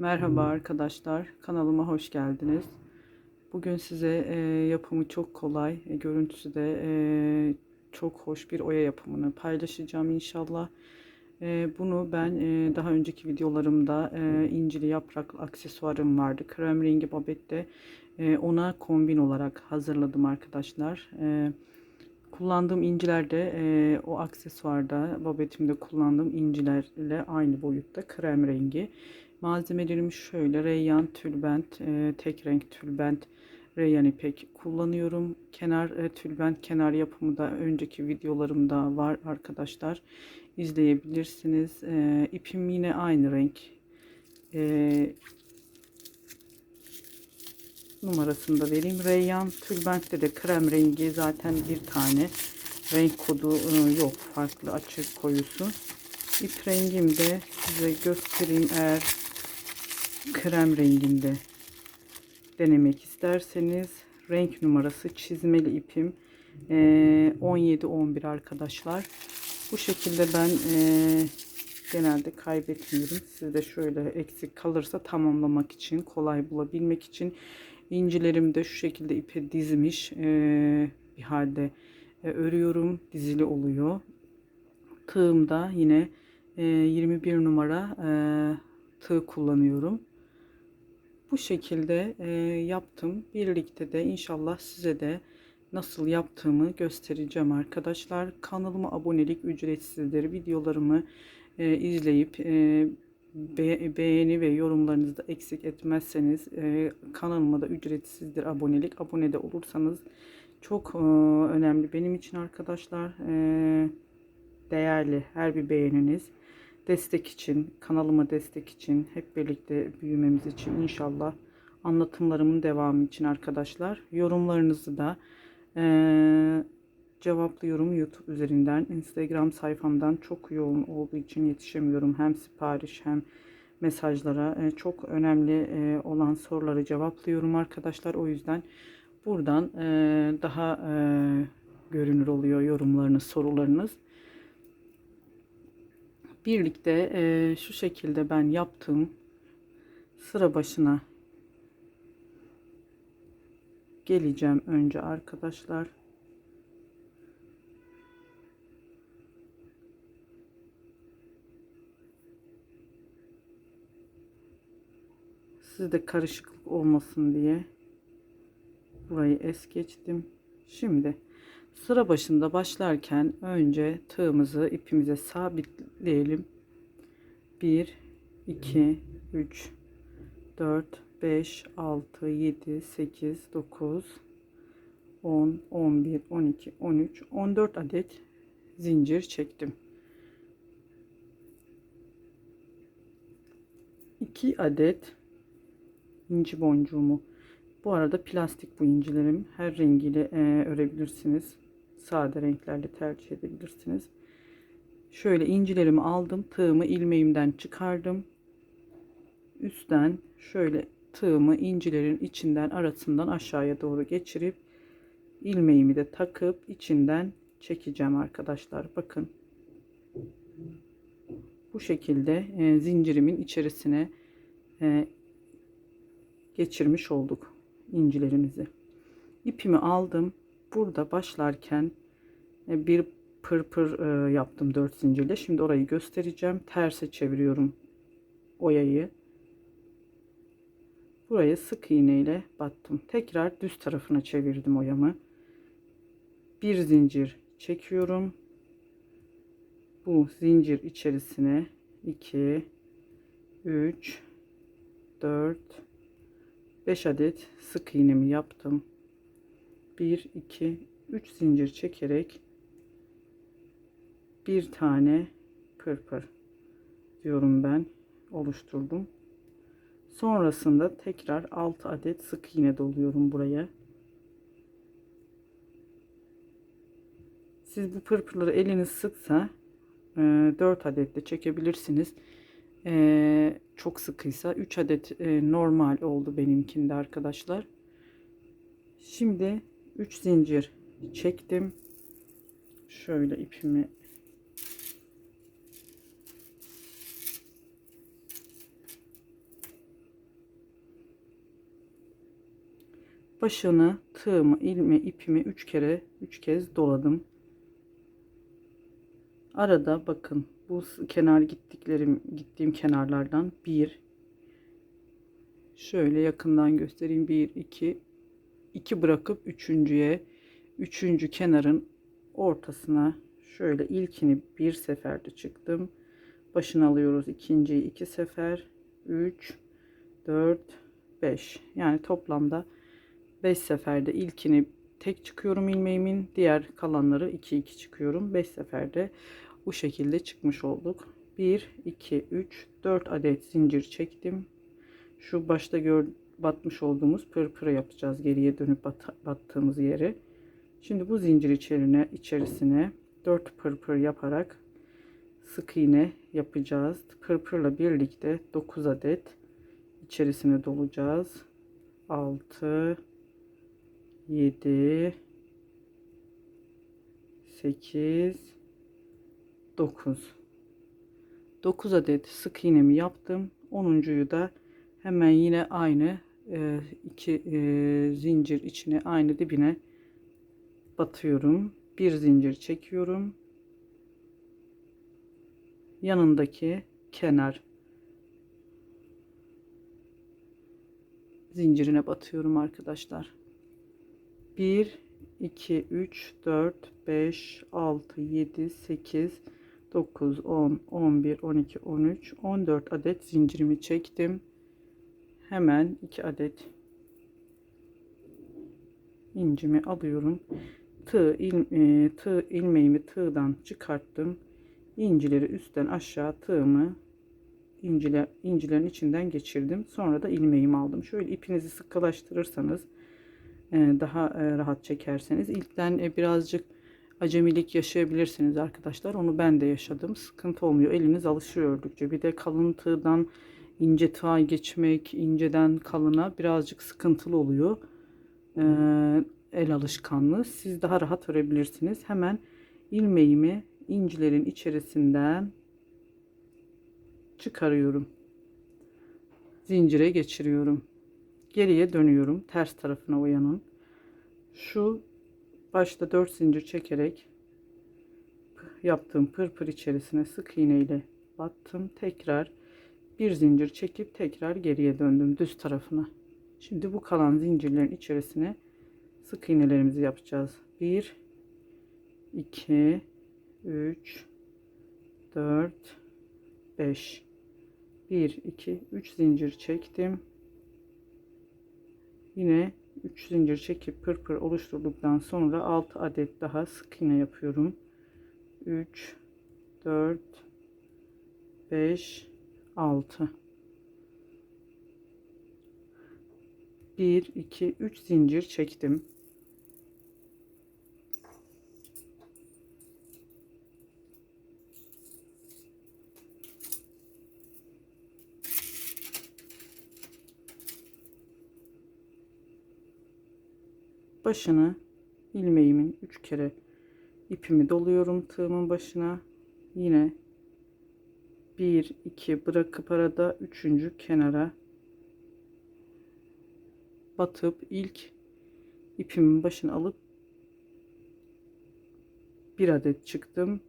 Merhaba arkadaşlar, kanalıma hoş geldiniz. Bugün size e, yapımı çok kolay, e, görüntüsü de e, çok hoş bir oya yapımını paylaşacağım inşallah. E, bunu ben e, daha önceki videolarımda e, incili yapraklı aksesuarım vardı. Krem rengi babette e, ona kombin olarak hazırladım arkadaşlar. E, kullandığım inciler de e, o aksesuarda babetimde kullandığım incilerle aynı boyutta krem rengi. Malzemelerim şöyle reyyan tülbent, e, tek renk tülbent, reyyan ipek kullanıyorum. Kenar e, tülbent kenar yapımı da önceki videolarımda var arkadaşlar. İzleyebilirsiniz. E, ipim yine aynı renk. E, numarasını da vereyim. Reyyan tülbentte de krem rengi zaten bir tane. Renk kodu e, yok. Farklı açık koyusu. İp rengim de size göstereyim eğer krem renginde denemek isterseniz renk numarası çizmeli ipim. 17-11 arkadaşlar. Bu şekilde ben e, genelde kaybetmiyorum. Sizde şöyle eksik kalırsa tamamlamak için kolay bulabilmek için. İncilerimi de şu şekilde ipe dizmiş e, bir halde e, örüyorum dizili oluyor. Tığımda yine 21 numara tığ kullanıyorum bu şekilde e, yaptım. Birlikte de inşallah size de nasıl yaptığımı göstereceğim arkadaşlar. Kanalıma abonelik ücretsizdir. Videolarımı e, izleyip e, be beğeni ve yorumlarınızı da eksik etmezseniz e, kanalıma da ücretsizdir abonelik. Abone de olursanız çok e, önemli benim için arkadaşlar. E, değerli her bir beğeniniz destek için, kanalıma destek için, hep birlikte büyümemiz için inşallah anlatımlarımın devamı için arkadaşlar. Yorumlarınızı da e, cevaplıyorum YouTube üzerinden. Instagram sayfamdan çok yoğun olduğu için yetişemiyorum. Hem sipariş hem mesajlara e, çok önemli e, olan soruları cevaplıyorum arkadaşlar. O yüzden buradan e, daha e, görünür oluyor yorumlarınız, sorularınız birlikte e, şu şekilde ben yaptığım sıra başına geleceğim önce arkadaşlar. Sizde karışıklık olmasın diye burayı es geçtim. Şimdi Sıra başında başlarken önce tığımızı ipimize sabitleyelim. 1 2 3 4 5 6 7 8 9 10 11 12 13 14 adet zincir çektim. 2 adet inci boncuğumu bu arada plastik bu incilerim. Her rengiyle e, örebilirsiniz. Sade renklerle tercih edebilirsiniz. Şöyle incilerimi aldım. Tığımı ilmeğimden çıkardım. Üstten şöyle tığımı incilerin içinden arasından aşağıya doğru geçirip ilmeğimi de takıp içinden çekeceğim arkadaşlar. Bakın. Bu şekilde e, zincirimin içerisine e, geçirmiş olduk incilerimizi. İpimi aldım. Burada başlarken e, bir pırpır pır yaptım 4 zincirle. Şimdi orayı göstereceğim. Terse çeviriyorum oyayı. Buraya sık iğne ile battım. Tekrar düz tarafına çevirdim oyamı. Bir zincir çekiyorum. Bu zincir içerisine 2 3 4 5 adet sık iğnemi yaptım. 1 2 3 zincir çekerek bir tane pırpır diyorum ben oluşturdum. Sonrasında tekrar 6 adet sık iğne doluyorum buraya. Siz bu pırpırları eliniz sıksa 4 adet de çekebilirsiniz e, çok sıkıysa 3 adet e, normal oldu benimkinde arkadaşlar. Şimdi 3 zincir çektim. Şöyle ipimi başını, tığımı, ilmi, ipimi 3 kere 3 kez doladım. Arada bakın bu kenar gittiklerim gittiğim kenarlardan 1 şöyle yakından göstereyim 1 2 iki bırakıp üçüncüye üçüncü kenarın ortasına şöyle ilkini bir seferde çıktım. Başını alıyoruz ikinciyi iki sefer. 3 4 5 yani toplamda 5 seferde ilkini tek çıkıyorum ilmeğimin. Diğer kalanları 2 2 çıkıyorum. 5 seferde bu şekilde çıkmış olduk. 1 2 3 4 adet zincir çektim. Şu başta gör, batmış olduğumuz pırpırı yapacağız geriye dönüp bat- battığımız yeri. Şimdi bu zincir içerine içerisine 4 pırpır yaparak sık iğne yapacağız. Pırpırla birlikte 9 adet içerisine dolacağız. 6 7 8 9 9 adet sık iğnemi yaptım. 10'uncuyu da hemen yine aynı e, iki zincir içine aynı dibine batıyorum. Bir zincir çekiyorum. Yanındaki kenar zincirine batıyorum arkadaşlar. 1 2 3 4 5 6 7 8 9 10 11 12 13 14 adet zincirimi çektim hemen 2 adet incimi alıyorum. Tığ, il, e, tığ ilmeğimi tığdan çıkarttım. İncileri üstten aşağı tığımı inciler, incilerin içinden geçirdim. Sonra da ilmeğimi aldım. Şöyle ipinizi sıkılaştırırsanız e, daha e, rahat çekerseniz. İlkten e, birazcık acemilik yaşayabilirsiniz arkadaşlar. Onu ben de yaşadım. Sıkıntı olmuyor. Eliniz alışıyor ördükçe bir de kalın tığdan ince tığa geçmek inceden kalına birazcık sıkıntılı oluyor. Ee, el alışkanlığı. Siz daha rahat örebilirsiniz. Hemen ilmeğimi incilerin içerisinden çıkarıyorum. Zincire geçiriyorum. Geriye dönüyorum. Ters tarafına uyanın. Şu başta 4 zincir çekerek yaptığım pırpır içerisine sık iğne ile battım. Tekrar bir zincir çekip tekrar geriye döndüm düz tarafına. Şimdi bu kalan zincirlerin içerisine sık iğnelerimizi yapacağız. 1 2 3 4 5 1 2 3 zincir çektim. Yine 3 zincir çekip pırpır oluşturduktan sonra 6 adet daha sık iğne yapıyorum. 3 4 5 6 1 2 3 zincir çektim. Başını ilmeğimin 3 kere ipimi doluyorum tığımın başına. Yine 1 2 bırakıp arada üçüncü kenara batıp ilk ipimin başını alıp bir adet çıktım.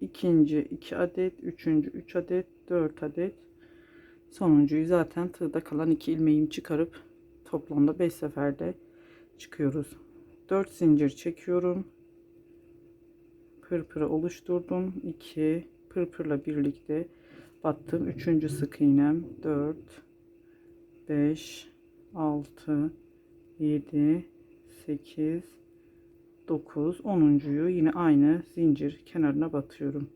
İkinci 2 adet üçüncü 3 adet 4 adet. Sonuncuyu zaten tığda kalan iki ilmeğimi çıkarıp toplamda 5 seferde çıkıyoruz. 4 zincir çekiyorum. Pırpırı oluşturdum. 2 pırpırla birlikte battım. 3. sık iğnem. 4 5 6 7 8 9 10'uncuyu yine aynı zincir kenarına batıyorum.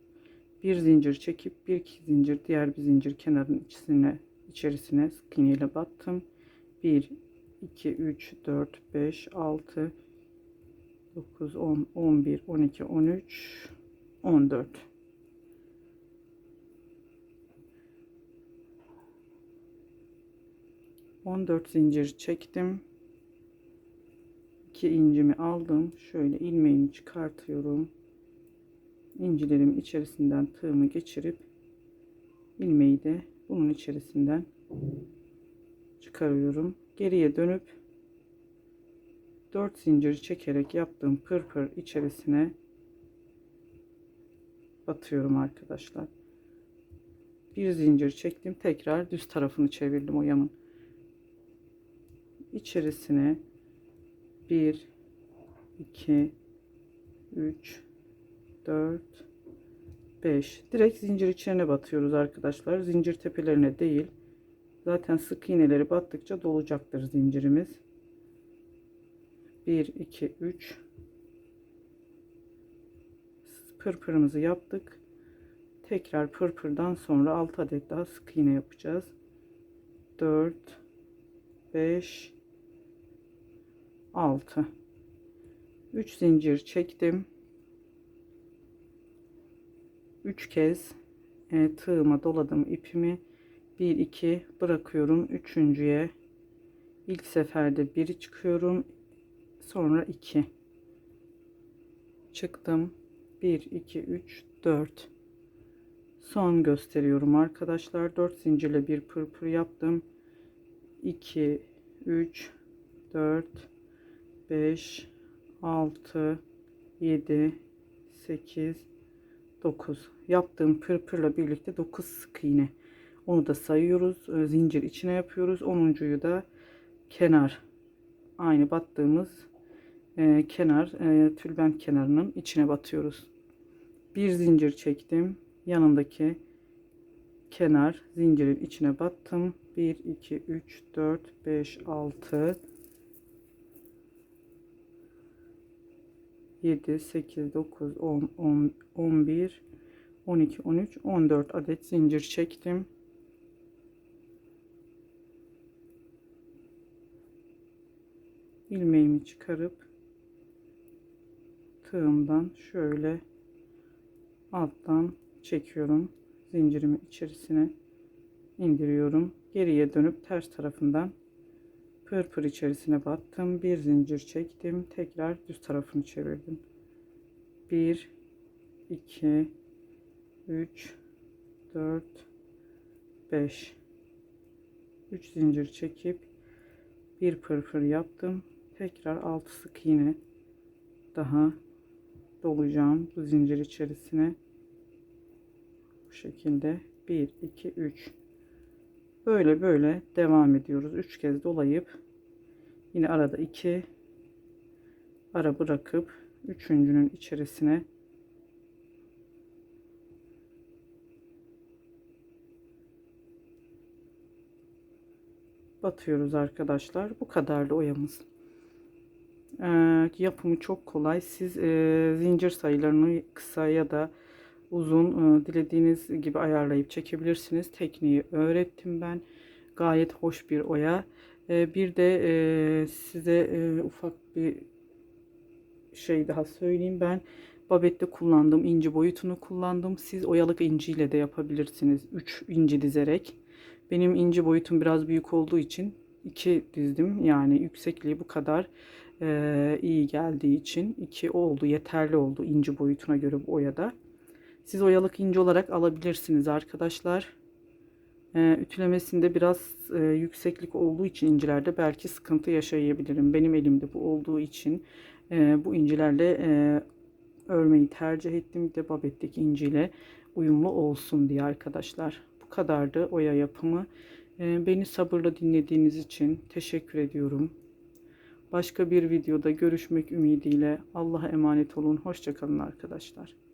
Bir zincir çekip bir iki zincir diğer bir zincir kenarın içine içerisine sık iğne ile battım 1 2 3 4 5 6 9 10 11 12 13 14 14 zincir çektim 2 incimi aldım şöyle ilmeğimi çıkartıyorum incilerim içerisinden tığımı geçirip ilmeği de bunun içerisinden çıkarıyorum geriye dönüp 4 zincir çekerek yaptığım pırpır içerisine batıyorum arkadaşlar. Bir zincir çektim. Tekrar düz tarafını çevirdim oyamın. İçerisine 1 2 3 4 5 direkt zincir içine batıyoruz arkadaşlar. Zincir tepelerine değil. Zaten sık iğneleri battıkça dolacaktır zincirimiz. 1 2 3 pırpırımızı yaptık. Tekrar pırpırdan sonra 6 adet daha sık iğne yapacağız. 4 5 6 3 zincir çektim. 3 kez e, tığıma doladım ipimi. 1 2 bırakıyorum. Üçüncüye ilk seferde 1 çıkıyorum. Sonra 2 çıktım. 1 2 3 4 son gösteriyorum arkadaşlar 4 zincirle bir pırpır yaptım 2 3 4 5 6 7 8 9 yaptığım pırpırla birlikte 9 sık iğne. Onu da sayıyoruz Ee, zincir içine yapıyoruz. 10'uncuyu da kenar. Aynı battığımız e, kenar e, tülbent kenarının içine batıyoruz. Bir zincir çektim. Yanındaki kenar zincirin içine battım. 1 2 3 4 5 6 7 8 9 10 10 11 12 13 14 adet zincir çektim. İlmeğimi çıkarıp tığımdan şöyle alttan çekiyorum. Zincirimi içerisine indiriyorum. Geriye dönüp ters tarafından pırpır içerisine battım bir zincir çektim tekrar düz tarafını çevirdim. 1 2 3 4 5 3 zincir çekip bir pırpır yaptım. Tekrar 6 sık iğne daha dolacağım bu zincir içerisine. Bu şekilde 1 2 3 böyle böyle devam ediyoruz. 3 kez dolayıp yine arada 2 ara bırakıp üçüncünün içerisine batıyoruz arkadaşlar. Bu kadardı oyamız. Ee, yapımı çok kolay. Siz e, zincir sayılarını kısa ya da uzun e, dilediğiniz gibi ayarlayıp çekebilirsiniz. Tekniği öğrettim ben. Gayet hoş bir oya. E, bir de e, size ufak bir şey daha söyleyeyim. Ben babette kullandım. inci boyutunu kullandım. Siz oyalık inciyle de yapabilirsiniz. 3 inci dizerek. Benim inci boyutum biraz büyük olduğu için 2 dizdim. Yani yüksekliği bu kadar iyi geldiği için 2 oldu. Yeterli oldu inci boyutuna göre bu oyada. Siz oyalık ince olarak alabilirsiniz arkadaşlar. Ee, ütülemesinde biraz e, yükseklik olduğu için incilerde belki sıkıntı yaşayabilirim. Benim elimde bu olduğu için e, bu incilerle e, örmeyi tercih ettim. Bir de babetteki inciyle uyumlu olsun diye arkadaşlar. Bu kadardı oya yapımı. E, beni sabırla dinlediğiniz için teşekkür ediyorum. Başka bir videoda görüşmek ümidiyle Allah'a emanet olun. Hoşçakalın arkadaşlar.